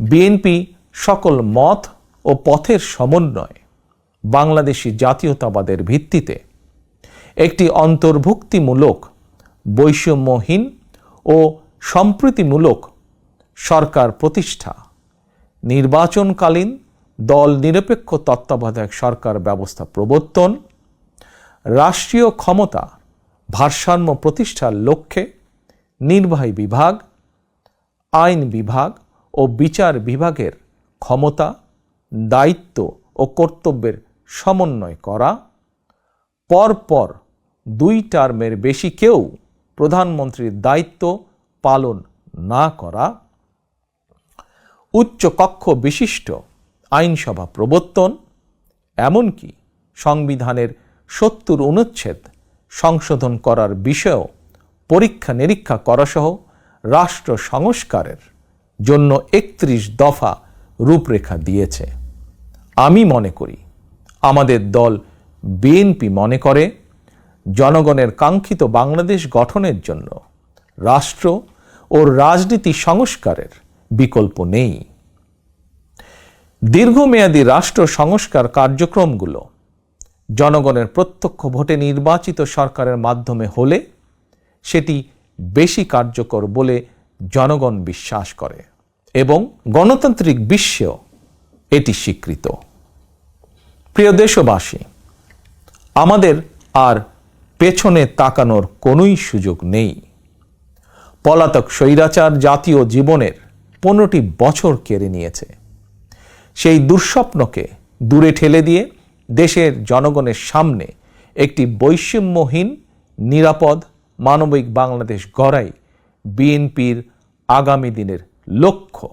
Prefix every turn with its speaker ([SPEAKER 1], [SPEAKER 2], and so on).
[SPEAKER 1] BNP সকল মত ও পথের সমন্বয় বাংলাদেশি জাতীয়তাবাদের ভিত্তিতে একটি অন্তর্ভুক্তিমূলক, বৈষম্যহীন ও সম্প্রীতিমূলক সরকার প্রতিষ্ঠা, নির্বাচনকালীন দল নিরপেক্ষ তত্ত্বাবধায়ক সরকার ব্যবস্থা প্রবর্তন, রাষ্ট্রীয় ক্ষমতা ভারসাম্য প্রতিষ্ঠার লক্ষ্যে নির্বাহী বিভাগ, আইন বিভাগ ও বিচার বিভাগের ক্ষমতা, দায়িত্ব ও কর্তব্যের সমন্বয় করা। পরপর দুই টার্মের বেশি কেউ প্রধানমন্ত্রীর দায়িত্ব পালন না করা। উচ্চ কক্ষ বিশিষ্ট আইনসভা প্রবর্তন, এমনকি সংবিধানের সত্তর অনুচ্ছেদ সংশোধন করার বিষয়েও পরীক্ষা নিরীক্ষা করাসহ রাষ্ট্র সংস্কারের জন্য একত্রিশ দফা রূপরেখা দিয়েছে। আমি মনে করি, আমাদের দল বিএনপি মনে করে, জনগণের কাঙ্ক্ষিত বাংলাদেশ গঠনের জন্য রাষ্ট্র ও রাজনীতি সংস্কারের বিকল্প নেই। দীর্ঘমেয়াদী রাষ্ট্র সংস্কার কার্যক্রমগুলো জনগণের প্রত্যক্ষ ভোটে নির্বাচিত সরকারের মাধ্যমে হলে সেটি বেশি কার্যকর বলে জনগণ বিশ্বাস করে এবং গণতান্ত্রিক বিশ্বেও এটি স্বীকৃত। প্রিয় দেশবাসী, আমাদের আর পেছনে তাকানোর কোনোই সুযোগ নেই। পলাতক স্বৈরাচার জাতীয় জীবনের পনেরোটি বছর কেড়ে নিয়েছে। সেই দুঃস্বপ্নকে দূরে ঠেলে দিয়ে দেশের জনগণের সামনে একটি বৈষম্যহীন, নিরাপদ, মানবিক বাংলাদেশ গড়াই বিএনপির আগামী দিনের লক্ষ্য।